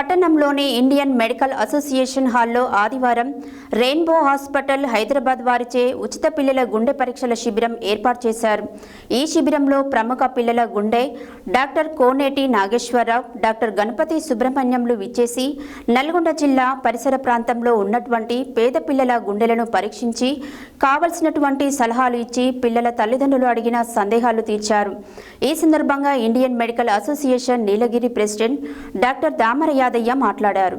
పట్టణంలోని Indian medical association హాల్లో ఆదివారం రెయిన్బో హాస్పిటల్ హైదరాబాద్ వారిచే ఉచిత పిల్లల గుండె పరీక్షల శిబిరం ఏర్పాటు చేశారు. ఈ శిబిరంలో ప్రముఖ పిల్లల గుండె డాక్టర్ కోనేటి నాగేశ్వరరావు డాక్టర్ గణపతి సుబ్రహ్మణ్యంలు విచ్చేసి నల్గొండ జిల్లా పరిసర ప్రాంతంలో ఉన్నటువంటి పేద పిల్లల గుండెలను పరీక్షించి కావలసినటువంటి సలహాలు ఇచ్చి పిల్లల తల్లిదండ్రులు అడిగిన సందేహాలు తీర్చారు. ఈ సందర్భంగా Indian Medical Association Nilagiri president doctor Damarayya Yadaiah మాట్లాడారు.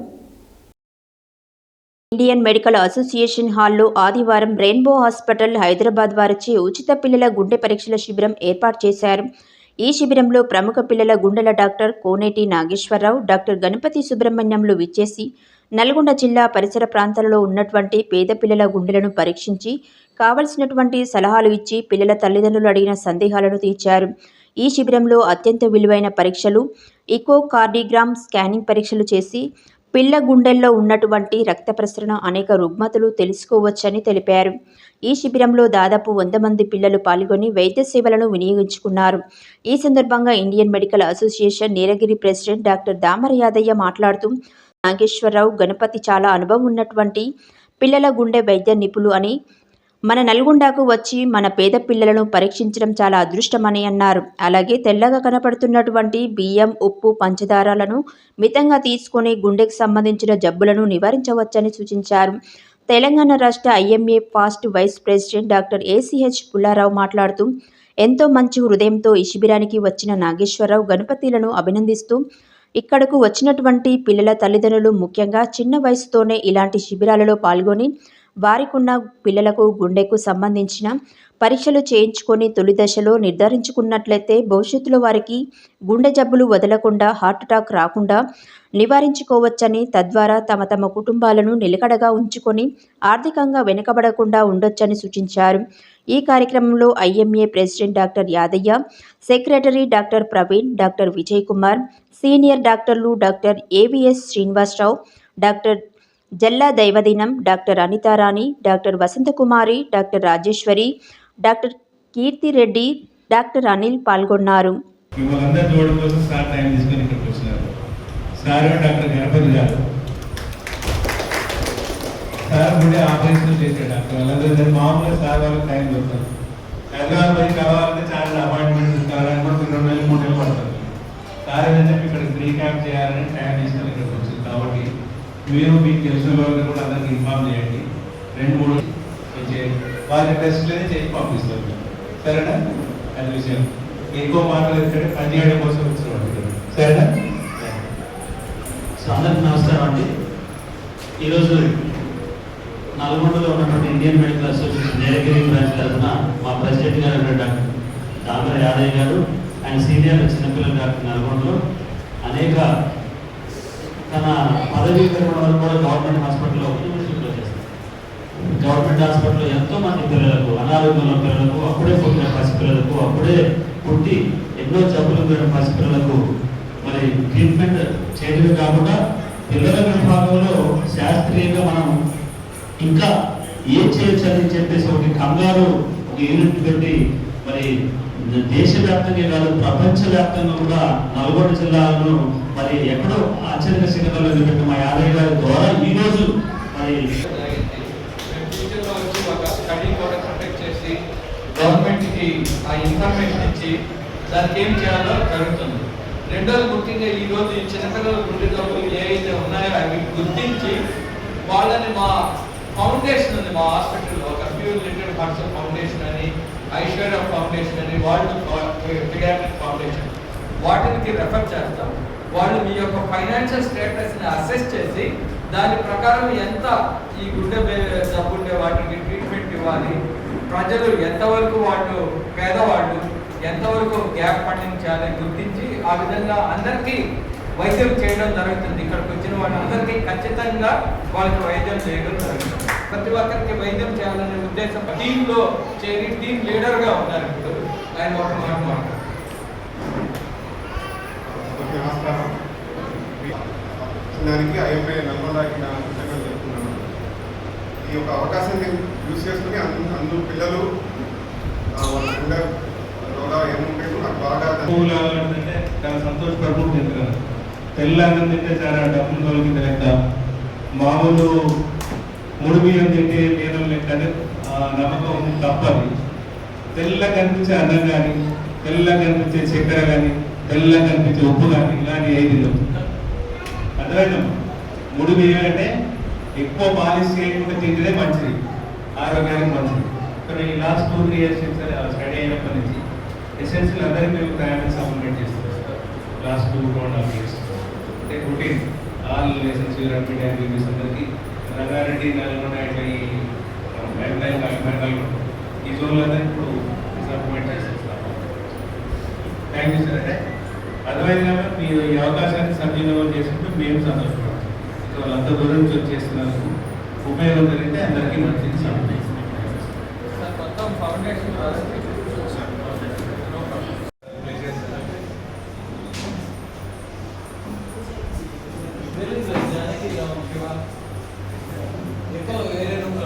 ఇండియన్ మెడికల్ అసోసియేషన్ హాల్లో ఆదివారం రెయిన్బో హాస్పిటల్ హైదరాబాద్ వారిచే ఉచిత పిల్లల గుండె పరీక్షల శిబిరం ఏర్పాటు చేశారు. ఈ శిబిరంలో ప్రముఖ పిల్లల గుండెల డాక్టర్ కోనేటి నాగేశ్వరరావు డాక్టర్ గణపతి సుబ్రహ్మణ్యంలు విచ్చేసి నల్గొండ జిల్లా పరిసర ప్రాంతాలలో ఉన్నటువంటి పేద పిల్లల గుండెలను పరీక్షించి కావలసినటువంటి సలహాలు ఇచ్చి పిల్లల తల్లిదండ్రులు అడిగిన సందేహాలను తీర్చారు. ఈ శిబిరంలో అత్యంత విలువైన పరీక్షలు ఇకో కార్డిగ్రామ్ స్కానింగ్ పరీక్షలు చేసి పిల్ల గుండెల్లో ఉన్నటువంటి రక్త ప్రసరణ అనేక రుగ్మతలు తెలుసుకోవచ్చని తెలిపారు. ఈ శిబిరంలో దాదాపు వంద మంది పిల్లలు పాల్గొని వైద్య సేవలను వినియోగించుకున్నారు. ఈ సందర్భంగా Indian Medical Association Nilagiri president doctor Damara Yadaiah మాట్లాడుతూ నాగేశ్వరరావు గణపతి చాలా అనుభవం ఉన్నటువంటి పిల్లల గుండె వైద్య నిపుణులు అని మన నల్గొండకు వచ్చి మన పేద పిల్లలను పరీక్షించడం చాలా అదృష్టమని అన్నారు. అలాగే తెల్లగా కనపడుతున్నటువంటి బియ్యం ఉప్పు పంచదారాలను మితంగా తీసుకొని గుండెకు సంబంధించిన జబ్బులను నివారించవచ్చని సూచించారు. తెలంగాణ రాష్ట్ర IMA past vice president doctor ACH Pullarao మాట్లాడుతూ ఎంతో మంచి హృదయంతో ఈ శిబిరానికి వచ్చిన నాగేశ్వరరావు గణపతిలను అభినందిస్తూ ఇక్కడకు వచ్చినటువంటి పిల్లల తల్లిదండ్రులు ముఖ్యంగా చిన్న వయసుతోనే ఇలాంటి శిబిరాలలో పాల్గొని వారికున్న పిల్లలకు గుండెకు సంబంధించిన పరీక్షలు చేయించుకొని తొలి దశలో నిర్ధారించుకున్నట్లయితే భవిష్యత్తులో వారికి గుండె జబ్బులు వదలకుండా హార్ట్ అటాక్ రాకుండా నివారించుకోవచ్చని తద్వారా తమ తమ కుటుంబాలను నిలకడగా ఉంచుకొని ఆర్థికంగా వెనుకబడకుండా ఉండొచ్చని సూచించారు. ఈ కార్యక్రమంలో IMA president doctor Yadaiah secretary doctor Praveen doctor Vijay Kumar senior డాక్టర్లు doctor AVS Srinivasarao doctor Jalla Daivadinam doctor Anitarani doctor Vasanthakumari doctor Rajeswari doctor Keerthireddy doctor Anil పాల్గొన్నారు. సార్ టైం ఆపరేషన్ వాళ్ళందరూ మామూలుగా సార్ వాళ్ళకి time దొరుకుతారు హైదరాబాద్ పోయి కావాలంటే చాలా appointment రెండు నెలలు మూడు నెలలు సార్ ఇక్కడ ఫ్రీ క్యాంప్ చేయాలని టైం తీసుకుని మీరు మీకు తెలిసిన వాళ్ళకి కూడా అందరికి ఇన్ఫార్మ్ చేయండి. రెండు మూడు చేయండి. వారి టెస్ట్లనే చేసి పంపిస్తారు సరేనా? అది విషయం. ఎక్కువ మాటలు ఎందుకంటే పనిచేయడం కోసం వచ్చిన సరేనా? సో అందరికి నమస్కారం అండి. ఈరోజు నల్గొండలో ఉన్నటువంటి Indian Medical Association Nilagiri branch తరఫున మా ప్రెసిడెంట్ గారు అయిన డాక్టర్ దామర యాదయ్య గారు ఆయన సీనియర్ చిన్నపిల్లలు డాక్టర్ నల్గొండలో అనేక తన పదవీ విరమణ వరకు కూడా గవర్నమెంట్ హాస్పిటల్లో యూనివర్సిటీలో చేస్తారు గవర్నమెంట్ హాస్పిటల్లో ఎంతో మంది పిల్లలకు అనారోగ్యంలో పిల్లలకు అప్పుడే పుట్టిన పసిపిల్లలకు అప్పుడే పుట్టి ఎన్నో జబ్బులు పోయిన పసిపిల్లలకు మరి ట్రీట్మెంట్ చేయడమే కాకుండా పిల్లల విభాగంలో శాస్త్రీయంగా మనం ఇంకా ఏం చేయొచ్చు అని చెప్పేసి ఒక కంగారు ఒక యూనిట్ పెట్టి మరి దేశవ్యాప్తంగా కాదు ప్రపంచవ్యాప్తంగా కూడా నల్గొండ జిల్లాలను మరి ఎక్కడో ఆశ్చర్య శిఖరంలో నిలబెట్టిన మా యాదయ్య గారి ద్వారా ఈ రోజు మరి ఒక కూడా చేసి గవర్నమెంట్కి ఆ ఇన్ఫర్మేషన్ ఇచ్చి దానికి ఏం చేయాలో జరుగుతుంది. రెండోది ముఖ్యంగా ఈ రోజు ఈ చిన్నపిల్లల గుండె జబ్బులు ఏవైతే ఉన్నాయో అవి గుర్తించి వాళ్ళని మా ఫౌండేషన్ ఉంది మా హాస్పిటల్లో ఒక pure person hearts foundation. Aishwarya foundation అని వాళ్ళు పిడియాట్రిక్ ఫౌండేషన్. వాటికి రెఫర్ చేస్తాం. వాళ్ళు మీ యొక్క ఫైనాన్షియల్ స్టేటస్ని అసెస్ చేసి దాని ప్రకారం ఎంత ఈ గుండె బే- వాటికి ట్రీట్మెంట్ ఇవ్వాలి ప్రజలు ఎంతవరకు వాళ్ళు పేదవాళ్ళు ఎంతవరకు గ్యాప్ పండించాలని గుర్తించి ఆ విధంగా అందరికీ వైద్యం చేయడం జరుగుతుంది. ఇక్కడికి వచ్చిన వాళ్ళందరికీ ఖచ్చితంగా వాళ్ళకి వైద్యం చేయడం జరుగుతుంది. ప్రతి ఒక్కరికి ఉద్దేశం టీంలో చేరి టీం లీడర్గా ఉన్నారు ఇప్పుడు. ఆయన ఒక మాట నమస్కారం. దానికి ఐఎంఐ నల్గొండకి నా కృతజ్ఞతలు చెప్తున్నాను. ఈ యొక్క అవకాశాన్ని యూజ్ చేసుకుని అందు అందరూ పిల్లలు వాళ్ళ రోగాలు ఏముంటాయో నాకు బాగా అంటే చాలా సంతోషపడుకుంటుంది కదా. తెల్ల అన్నం తింటే చాలా డబ్బులు తొలగింద లెక్క మామూలు ముడి బియ్యం తింటే పేదల లెక్క నమ్మకం తప్పది. తెల్ల కనిపించే అన్నం కానీ తెల్ల కనిపించే చక్కెర కానీ తెల్ల కనిపించే ఉప్పు కానీ ఇలాంటి ఏది లేవు. అర్థమైందమ్మా? ముడి వేయాలంటే అంటే ఎక్కువ పాలిష్ చేయకుండా తింటేనే మంచిది. ఆరోగ్యానికి మంచిది. కానీ ఈ last two three years study అయినప్పటి నుంచి ఎసెన్షియల్ అందరికీ మేము ప్రయాణం సప్లిమెంట్ చేస్తాం sir last two two and half years అంటే routine all essential rapid activities అందరికీ రంగారెడ్డి నల్గొండ ఇట్లా ఈ మ్యాగ్లైన్ కాకినాడ ఈ జోన్లో ఇప్పుడు డిసప్పాయింట్ చేస్తున్నాం థ్యాంక్ యూ సార్ అంటే అర్థమైంది కాబట్టి మీరు ఈ అవకాశాన్ని సద్వినియోగం చేసుకుంటే మేము సంతోషపడతాం సో అంత దూరం నుంచి వచ్చేస్తున్నందుకు ఉపయోగం జరిగితే అందరికీ మంచిది సమయం సార్ ఫౌండేషన్